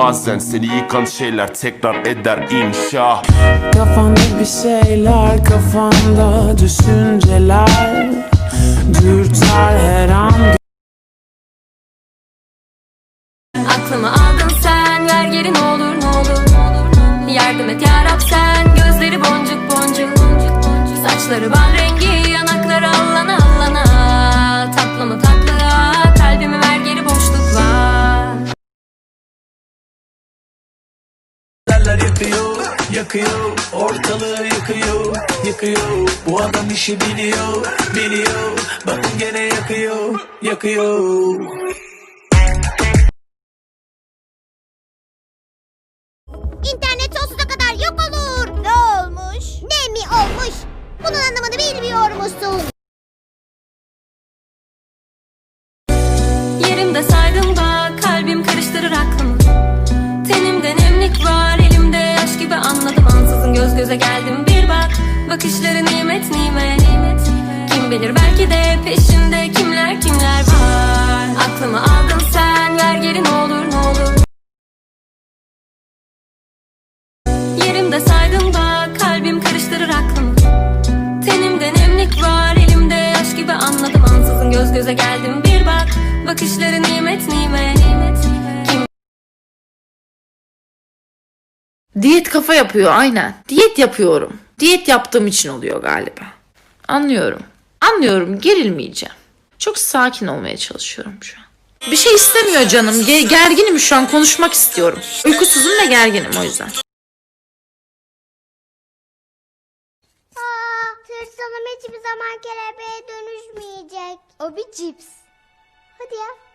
Bazen seni yıkan şeyler tekrar eder inşa. Kafamda bir şeyler kafamda düşünceler. Dürter her an Aklımı aldın sen ver geri ne olur ne olur Yardım et yarab sen. Gözleri boncuk boncuk Saçları bal Derler yakıyor, yakıyor, ortalığı yıkıyor, yıkıyor. Bu adam işi biliyor, biliyor. Bakın gene yakıyor, yakıyor. İnternet sonsuza kadar yok olur. Ne olmuş? Ne mi olmuş? Bunun anlamını bilmiyor musun? Göze geldim bir bak. Bakışları nimet nimet. Kim bilir belki de peşinde kimler kimler var. Aklımı aldın sen ver geri ne olur ne olur. Yerimde saydım da kalbim karıştırır aklımı. Tenimde nemlik var elimde yaş gibi anladım. Ansızın göz göze geldim bir bak. Bakışları nimet nimet. Kim Diyet kafa yapıyor aynen. Diyet yapıyorum. Diyet yaptığım için oluyor galiba. Anlıyorum. Anlıyorum gerilmeyeceğim. Çok sakin olmaya çalışıyorum şu an. Bir şey istemiyor canım. Ge- gerginim şu an konuşmak istiyorum. Uykusuzum ve gerginim o yüzden. Aa, tırsanım hiçbir zaman kelebeğe dönüşmeyecek. O bir cips. Hadi ya.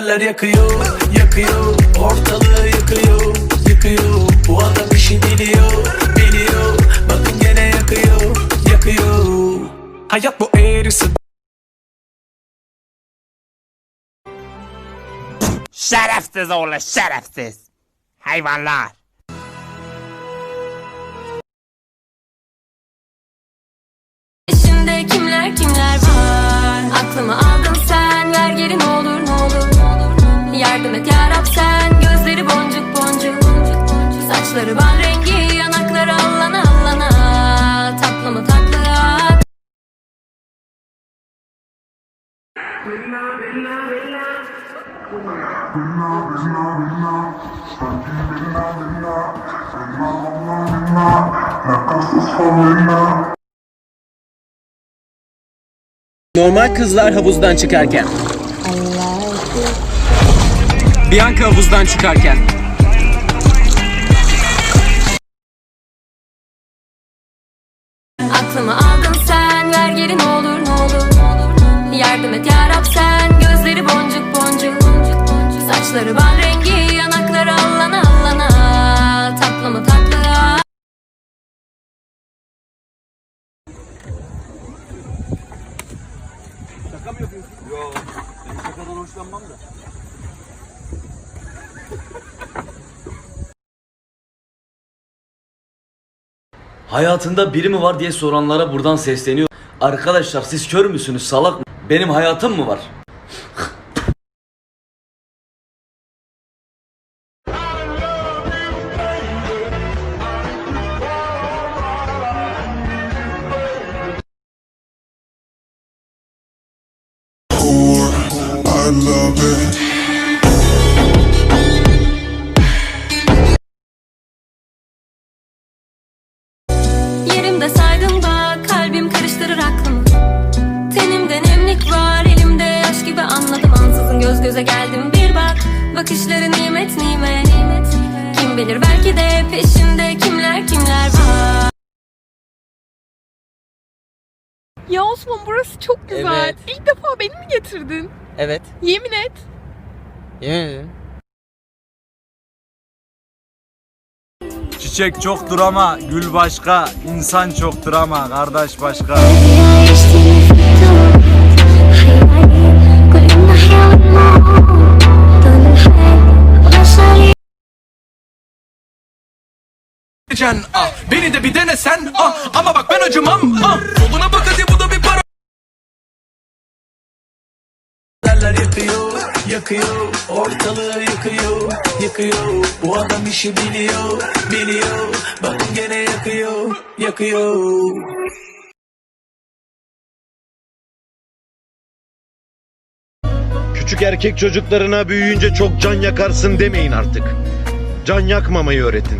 Derler yakıyor, yakıyor, ortalığı yıkıyor, yıkıyor. Bu adam işi biliyor, biliyor. Bakın gene yakıyor, yakıyor. Hayat bu eğrisi Şerefsiz oğlu şerefsiz. Hayvanlar. peşinde kimler kimler var Normal kızlar havuzdan çıkarken. Bianca havuzdan çıkarken. Aklımı aldın sen ver geri ne olur ne olur Yardım et yarab sen. Gözleri boncuk boncuk. Saçları bal rengi yanakları allana allana. Tatlı mı tatlıya Hayatında biri mi var diye soranlara buradan sesleniyor. Arkadaşlar siz kör müsünüz salak mı? Benim hayatım mı var? I love it. Göze geldim bir bak Bakışları nimet nimet Kim bilir belki de peşinde kimler kimler var Ya Osman burası çok güzel. Evet. İlk defa beni mi getirdin? Evet. Yemin et. Yemin ederim. Çiçek çoktur ama gül başka. insan çoktur ama kardeş başka. Ah, beni de bir denesen ah, ama bak ben acımam ah. Soluna bak hadi bu da bir para. Derler yakıyor, yakıyor Ortalığı yıkıyor, yıkıyor. Bu adam işi biliyor, biliyor. Bakın gene yakıyor, yakıyor Küçük erkek çocuklarına büyüyünce çok can yakarsın demeyin artık. Can yakmamayı öğretin.